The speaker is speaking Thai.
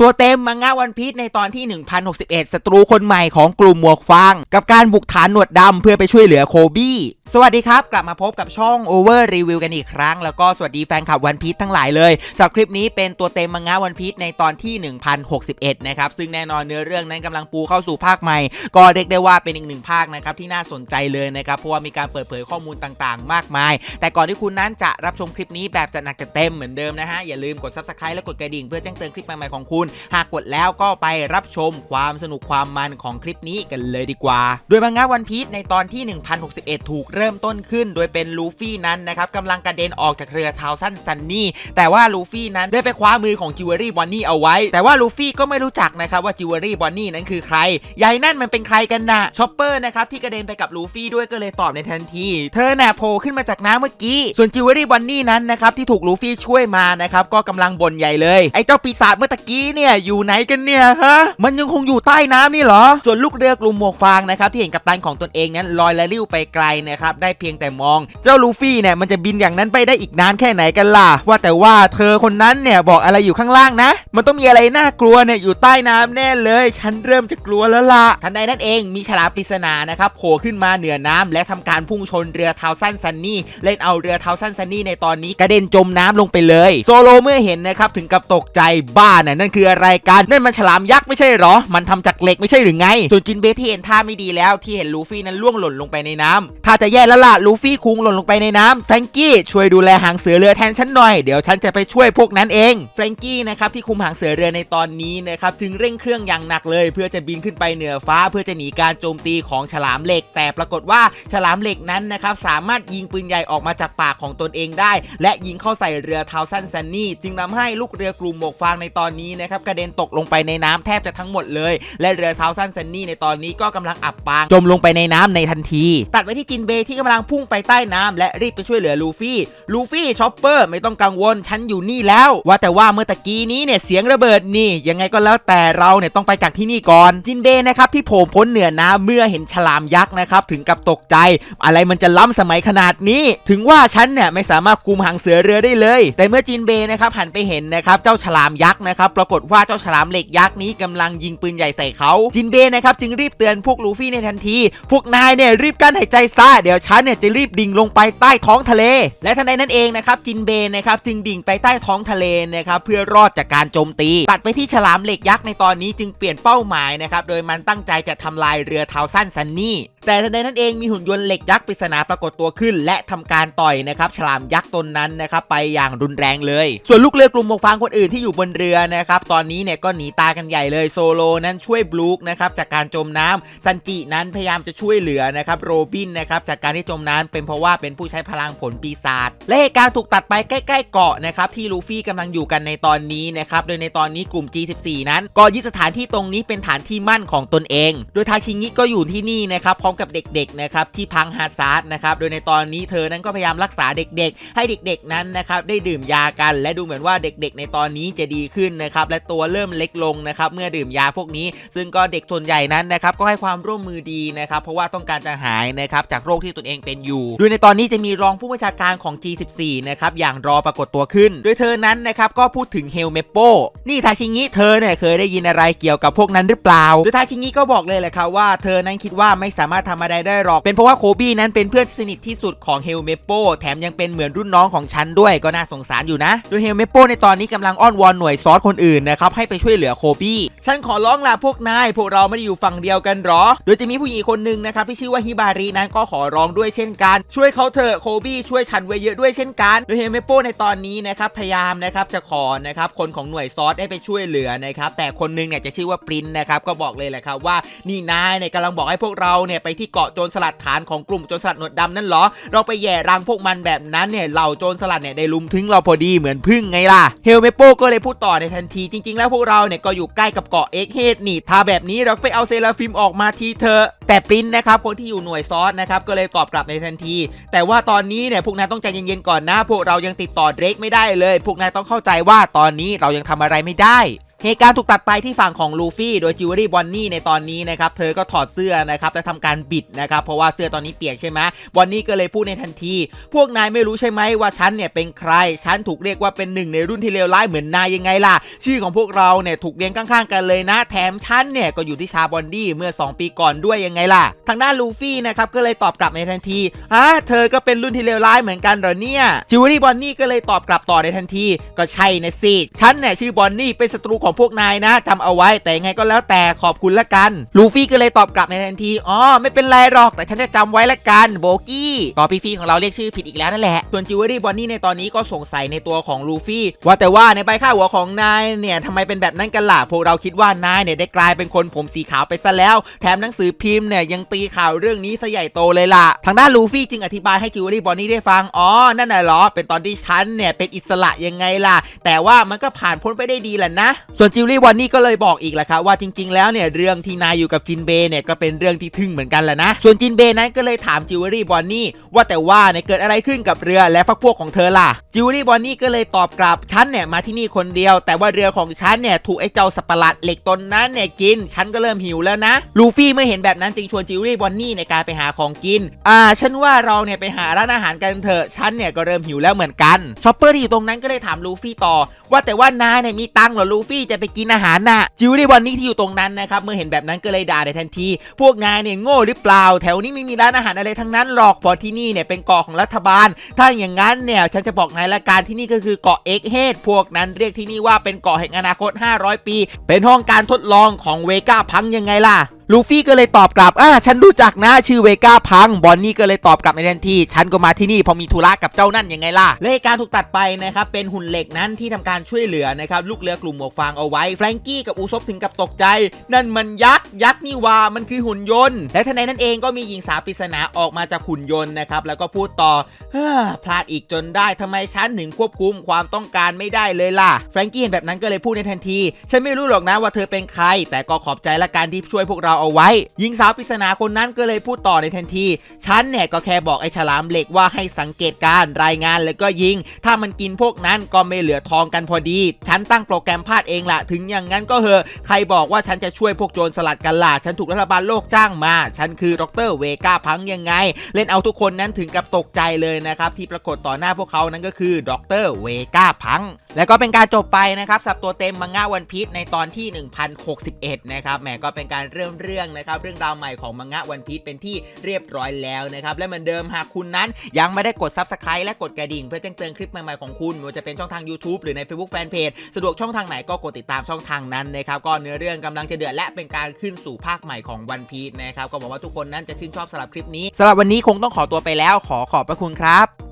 ตัวเต็มมังงะวันพีชในตอนที่ 1061 ศัตรูคนใหม่ของกลุ่มหมวกฟาง กับการบุกฐานหนวดดำเพื่อไปช่วยเหลือโคบี้สวัสดีครับ กลับมาพบกับช่อง Over Review กันอีกครั้ง แล้วก็สวัสดีแฟนคลับวันพีชทั้งหลายเลยสำหรับคลิปนี้เป็นตัวเต็มมังงะวันพีชในตอนที่ 1061 นะครับ ซึ่งแน่นอนเนื้อเรื่องนั้นกำลังปูเข้าสู่ภาคใหม่ ก็เรียกได้ว่าเป็นอีกหนึ่งภาคนะครับที่น่าสนใจเลยนะครับ เพราะว่ามีการเปิดเผยข้อมูลต่างๆ มากมาย แต่ก่อนที่คุณนั้นจะรับชมคลิปนี้แบบจัดหนักจัดเต็มเหมือนเดิมนะฮะอย่าลืมกด subscribe และกดกระดิ่งเพื่อแจ้งเตือนคลิปใหม่ๆของคุณหากกดแล้วก็ไปรับชมความสนุกความมันของคลิปนี้กันเลยดีกว่า โดยมังงะวันพีชในตอนที่ 1061 ถูกเริ่มต้นขึ้น โดยเป็นลูฟี่นั้นนะครับกำลังกระเด็นออกจากเรือท้าสั้นซันนี่แต่ว่าลูฟี่นั้นได้ไปคว้ามือของจิวเวลรี่บอนนี่เอาไว้ แต่ว่าลูฟี่ก็ไม่รู้จักนะครับว่าจิวเวลรี่บอนนี่นั้นคือใครยายนั่นมันเป็นใครกันนะชอปเปอร์นะครับที่กระเด็นไปกับลูฟี่ด้วยก็เลยตอบในทันที เธอน่ะโผล่ขึ้นมาจากน้ำเมื่อกี้ ส่วนจิวเวลรี่บอนนี่นั้นนะครับที่ถูกลูฟี่ช่วยมานะครับก็กำลังบ่นใหญ่เลย ไอ้เจ้าปีศาจเมื่อตะกี้เนี่ยอยู่ไหนกันเนี่ยฮะมันยังคงอยู่ใต้น้ำนี่เหรอ ส่วนลูกเรือกลุ่มหมวกฟางนะครับที่เห็นกัปตันของตนเองนั้นลอยและลิ้วไปไกลนะครับได้เพียงแต่มอง เจ้าลูฟี่เนี่ยมันจะบินอย่างนั้นไปได้อีกนานแค่ไหนกันล่ะ ว่าแต่ว่าเธอคนนั้นเนี่ยบอกอะไรอยู่ข้างล่างนะ มันต้องมีอะไรน่ากลัวเนี่ยอยู่ใต้น้ำแน่เลย ฉันเริ่มจะกลัวแล้วล่ะทันใดนั้นเองมีฉลามปริศนานะครับโผล่ขึ้นมาเหนือน้ำและทำการพุ่งชนเรือเท้าสั้นซันนี่เล่นเอาเรือเท้าสั้นซันนี่ในตอนนี้กระเด็นจมน้ำลงไปเลย โซโลเมื่อเห็นนะครับถึงกับตกใจบ้าน่ะนั่นคืออะไรกันนั่นมันฉลามยักษ์ไม่ใช่หรอ มันทำจากเหล็กไม่ใช่หรือไง ส่วนจินเบสที่เห็นท่าไม่ดีแล้วที่เห็นลูฟี่นั้นล่วงหล่นลงไปในน้ำถ้าจะแย่แล้วล่ะลูฟี่คุงหล่นลงไปในน้ำแฟรงกี้ช่วยดูแลหางเสือเรือแทนฉันหน่อยเดี๋ยวฉันจะไปช่วยพวกนั้นเองแฟรงกี้นะครับที่คุมหางเสือเรือในตอนนี้นะครับจึงเร่งเครื่องอย่างหนักเลย เพื่อจะบินขึ้นไปเหนือฟ้าเพื่อจะหนีการโจมตีของฉลามเหล็ก แต่ปรากฏว่าฉลามเหล็กนั้นนะครับสามารถยิงปืนใหญ่ออกมาจากปากของตนเองได้ และยิงเข้าใส่เรือเท้าสั้นซันนี่จึงทำให้ลูกเรือกลุ่มหมวกฟางในตอนนี้นะครับกระเด็นตกลงไปในน้ำแทบจะทั้งหมดเลย และเรือเทาสั้นซันนี่ในตอนนี้ก็กำลังอับปางจมลงไปในน้ำในทันที ตัดไปที่จินเบที่กำลังพุ่งไปใต้น้ำและรีบไปช่วยเหลือลูฟี่ลูฟี่ชอปเปอร์ไม่ต้องกังวลฉันอยู่นี่แล้ว ว่าแต่ว่าเมื่อตะกี้นี้เนี่ยเสียงระเบิดนี่ ยังไงก็แล้วแต่เราเนี่ยต้องไปจากที่นี่ก่อนจินเบนะครับที่โผล่พ้นเหนือน้ำเมื่อเห็นฉลามยักษ์นะครับถึงกับตกใจ อะไรมันจะล้ำสมัยขนาดนี้ ถึงว่าฉันเนี่ยไม่สามารถคุมหางเสือเรือได้เลย แต่เมื่อจินเบนะครับหันไปเห็นนะครับเจ้าฉลามยักษ์นะครับปรากฏว่าเจ้าฉลามเหล็กยักษ์นี้กำลังยิงปืนใหญ่ใส่เขาจินเบย์นะครับจึงรีบเตือนพวกลูฟี่ในทันที พวกนายเนี่ยรีบกั้นหายใจซะเดี๋ยวฉันเนี่ยจะรีบดิ่งลงไปใต้ท้องทะเล และทันใดนั้นเองนะครับจินเบย์นะครับจึงดิ่งไปใต้ท้องทะเลนะครับเพื่อรอดจากการโจมตีตัดไปที่ฉลามเหล็กยักษ์ในตอนนี้จึงเปลี่ยนเป้าหมายนะครับโดยมันตั้งใจจะทำลายเรือเท้าสั้นซันนี่แต่ทันใดนั้นเองมีหุ่นยนต์เหล็กยักษ์ปริศนาปรากฏตัวขึ้น และทำการต่อยนะครับฉลามยักษ์ตนนั้นนะครับไปอย่างรุนแรงเลย ส่วนลูกเรือกลุ่มหมวกฟางคนอื่นที่อยู่บนเรือนะครับตอนนี้เนี่ยก็หนีตากันใหญ่เลยโซโลนั้นช่วยบลูคนะครับจากการจมน้ำซันจินั้นพยายามจะช่วยเหลือนะครับโรบินนะครับจากการที่จมน้ำเป็นเพราะว่าเป็นผู้ใช้พลังผลปีศาจและเหตุการณ์ถูกตัดไปใกล้ ๆ เกาะนะครับที่ลูฟี่กำลังอยู่กันในตอนนี้นะครับโดยในตอนนี้กลุ่ม G14 นั้นก็ยึดสถานที่ตรงนี้เป็นฐานที่มั่นของตนเอง โดยทาชิงิก็อยู่ที่นี่นะครับพร้อมกับเด็กๆนะครับที่พังฮาซาร์ดนะครับโดยในตอนนี้เธอนั้นก็พยายามรักษาเด็กๆ ให้เด็กๆนั้นนะครับได้ดื่มยากัน และดูเหมือนว่าเด็กๆ ในตอนนี้จะดีขึ้นนะครับและตัวเริ่มเล็กลงนะครับเมื่อดื่มยาพวกนี้ ซึ่งก็เด็กส่วนใหญ่นั้นนะครับก็ให้ความร่วมมือดีนะครับเพราะว่าต้องการจะหายนะครับจากโรคที่ตนเองเป็นอยู่โดยในตอนนี้จะมีรองผู้บัญชาการของ G14 นะครับอย่างรอปรากฏตัวขึ้น โดยเธอนั้นนะครับก็พูดถึงเฮลเมโปนี่ทาชิงิเธอเนี่ยเคยได้ยินอะไรเกี่ยวกับพวกนั้นหรือเปล่าโดยทาชิงิก็บอกเลยแหละครับว่าเธอนั้นคิดว่าไม่สามารถทำอะไรได้หรอก เป็นเพราะว่าโคบี้นั้นเป็นเพื่อนสนิทที่สุดของเฮลเมโปแถมยังเป็นเหมือนรุ่นน้องของฉันด้วยก็น่าสงสารอยู่นะโดยเฮลเมโปในตอนนี้กำลังอ้อนวอนหน่วยซอสคนอื่นนะครับให้ไปช่วยเหลือโคบี้ฉันขอร้องลาพวกนายพวกเราไม่ได้อยู่ฝั่งเดียวกันหรอ โดยจะมีผู้หญิงคนหนึ่งนะครับที่ชื่อว่าฮิบารินั้นก็ขอร้องด้วยเช่นกัน ช่วยเขาเถอะโคบี้ช่วยฉันไว้เยอะด้วยเช่นกัน โดยเฮลเมโปในตอนนี้นะครับพยายามนะครับจะขอนะครับคนของหน่วยซอสได้ไปช่วยเหลือนะครับแต่คนหนึงเนี่ยจะชื่อว่าปรินนะครับก็บอกเลยแหละครับว่านี่นายเนี่ยกำลังบอกให้พวกเราเนี่ยไปที่เกาะโจรสลัดฐานของกลุ่มโจรสลัดหนวดดำนั่นหรอ เราไปแย่รังพวกมันแบบนั้นเนี่ยเหล่าโจรสลัดเนี่ยได้ลุมถึงเราพอดีเหมือนพึ่งไงล่ะเฮลเมโปก็เลยพูดต่อในทันทีริง ๆ แล้วพวกเราเนี่ยก็อยู่ใกล้กับเกาะเอ็กเฮดนี่ถ้าแบบนี้เราไปเอาเซราฟิมออกมาทีเถอะแต่ปรินนะครับคนที่อยู่หน่วยซอสนะครับก็เลยตอบกลับในทันที แต่ว่าตอนนี้เนี่ยพวกนายต้องใจเย็นๆก่อนนะ พวกเรายังติดต่อเดรกไม่ได้เลย พวกนายต้องเข้าใจว่าตอนนี้เรายังทำอะไรไม่ได้ เหตุการณ์ถูกตัดไปที่ฝั่งของลูฟี่โดยจิวเวลรี่บอนนี่ในตอนนี้นะครับเธอก็ถอดเสื้อนะครับและทำการบิดนะครับเพราะว่าเสื้อตอนนี้เปียกใช่ไหมบอนนี่ก็เลยพูดในทันที พวกนายไม่รู้ใช่ไหมว่าฉันเนี่ยเป็นใคร ฉันถูกเรียกว่าเป็นหนึ่งในรุ่นที่เลวร้ายเหมือนนายยังไงล่ะ ชื่อของพวกเราเนี่ยถูกเรียงข้างๆ กันเลยนะ แถมฉันเนี่ยก็อยู่ที่ชาบอนดี้เมื่อ 2 ปีก่อนด้วยยังไงล่ะ ทางด้านลูฟี่นะครับก็เลยตอบกลับในทันทีฮะเธอก็เป็นรุ่นที่เลวร้ายเหมือนกันเหรอเนี่ยจิวเวลรี่บอนนี่ก็เลยตอบกลับต่อในทันที ก็ใช่นะสิฉันเนี่ยชื่อบอนนี่เป็นศัตรูของพวกนายนะจำเอาไว้แต่ยังไงก็แล้วแต่ขอบคุณละกัน ลูฟี่ก็เลยตอบกลับในทันที อ๋อ ไม่เป็นไรหรอก แต่ฉันจะจำไว้ละกัน โบกี้ก็พี่ฟี่ของเราเรียกชื่อผิดอีกแล้วนั่นแหละ ส่วนจิวเวลรี่บอนนี่ในตอนนี้ก็สงสัยในตัวของลูฟี่ ว่าแต่ว่าในใบค่าหัวของนายเนี่ยทำไมเป็นแบบนั้นกันล่ะ พวกเราคิดว่านายเนี่ยได้กลายเป็นคนผมสีขาวไปซะแล้ว แถมหนังสือพิมพ์เนี่ยยังตีข่าวเรื่องนี้ซะใหญ่โตเลยล่ะ ทางด้านลูฟี่จึงอธิบายให้จิวเวลรี่บอนนี่ได้ฟัง อ๋อ นั่นน่ะเหรอ เป็นตอนที่ฉันเนี่ยเป็นอิสระยังไงล่ะ แต่ว่ามันก็ผ่านพ้นไปได้ดีแหละนะส่วนจิวเวลรี่บอนนี่ก็เลยบอกอีกแหละครับว่าจริง ๆ แล้วเนี่ยเรื่องที่นายอยู่กับจินเบย์เนี่ยก็เป็นเรื่องที่ทึ่งเหมือนกันแหละนะ ส่วนจินเบย์นั้นก็เลยถามจิวเวลรี่บอนนี่ว่าแต่ว่าเนี่ยเกิดอะไรขึ้นกับเรือและพวกพวกของเธอล่ะจิวเวลรี่บอนนี่ก็เลยตอบกลับฉันเนี่ยมาที่นี่คนเดียว แต่ว่าเรือของฉันเนี่ยถูกไอ้เจ้าสัปหลาดเหล็กตนนั้นเนี่ยกิน ฉันก็เริ่มหิวแล้วนะลูฟี่เมื่อเห็นแบบนั้นจึงชวนจิวเวลรี่บอนนี่ในการไปหาของกิน อ่า ฉันว่าเราเนี่ยไปหาร้านอาหารกันเถอะฉันเนี่ยก็เริ่มหิวแล้วเหมือนกันชอปเปอร์ที่อยู่ตรงนั้นก็เลยถามลูฟี่ต่อ ว่าแต่ว่านายเนี่ยมีตังหรอลูฟี่จะไปกินอาหารน่ะจิวเวลรี่บอนนี้ที่อยู่ตรงนั้นนะครับเมื่อเห็นแบบนั้นก็เลยด่าในทันที พวกนายเนี่ยโง่หรือเปล่า แถวนี้ไม่มีร้านอาหารอะไรทั้งนั้นหรอกเพราะที่นี่เนี่ยเป็นเกาะของรัฐบาล ถ้าอย่างนั้นเนี่ยฉันจะบอกนายละการที่นี่ก็คือเกาะเอ็กเฮดพวกนั้นเรียกที่นี่ว่าเป็นเกาะแห่งอนาคต 500 ปี เป็นห้องการทดลองของเวก้าพังยังไงล่ะ ลูฟี่ก็เลยตอบกลับ อ่า ฉันรู้จักนะ ชื่อเวก้าพัง บอนนี่ก็เลยตอบกลับในทันที ฉันก็มาที่นี่เพอมีธุระกับเจ้านั่นยังไงล่ะและเหตุการถูกตัดไปนะครับ เป็นหุ่นเหล็กนั้นที่ทำการช่วยเหลือนะครับ ลูกเรือกลุ่มหมวกฟางเอาไว้ แฟรงกี้กับอูซบถึงกับตกใจ นั่นมันยักษ์ ยักษ์นี่ว่า มันคือหุ่นยนต์ และทันใดนั้นเองก็มีหญิงสาวปริศนาออกมาจากหุ่นยนต์นะครับ แล้วก็พูดต่อฮ่าพลาดอีกจนได้ทำไมฉันถึงควบคุมความต้องการไม่ได้เลยล่ะ แฟรงกี้เห็นแบบนั้นก็เลยพูดในทันที ฉันไม่รู้หรอกนะว่าเธอเป็นใคร แต่ก็ขอบใจละกันที่ช่วยพวกเราเอาไว้ หญิงสาวปริศนาคนนั้นก็เลยพูดต่อในทันที ฉันเนี่ยก็แค่บอกไอ้ฉลามเหล็กว่าให้สังเกตการรายงานแล้วก็ยิง ถ้ามันกินพวกนั้นก็ไม่เหลือทองกันพอดี ฉันตั้งโปรแกรมพลาดเองละถึงอย่างนั้นก็เหอะ ใครบอกว่าฉันจะช่วยพวกโจรสลัดกันล่ะ ฉันถูกรัฐบาลโลกจ้างมา ฉันคือดรเวก้าพังยังไง เล่นเอาทุกคนนั้นถึงกับตกใจเลยนะครับที่ปรากฏต่อหน้าพวกเขานั้นก็คือดรเวก้าพังแล้วก็เป็นการจบไปนะครับสับตัวเต็มมังงะวันพีชในตอนที่ 1061 นะครับแหมก็เป็นการเริ่มเเรื่องนะครับเรื่องราวใหม่ของมังงะวันพีชเป็นที่เรียบร้อยแล้วนะครับและเหมือนเดิมหากคุณนั้น ยังไม่ได้กด Subscribe และกดกระดิ่ง เพื่อแจ้งเตือนคลิปใหม่ๆของคุณไม่ว่าจะเป็นช่องทาง YouTube หรือใน Facebook Fanpage สะดวกช่องทางไหนก็กดติดตามช่องทางนั้นนะครับก็เนื้อเรื่องกำลังจะเดือดและเป็นการขึ้นสู่ภาคใหม่ของวันพีชนะครับก็หวังว่าทุกคนนั้นจะชื่นชอบสำหรับคลิปนี้สำหรับวันนี้คงต้องขอตัวไปแล้ว ขอขอบพระคุณครับ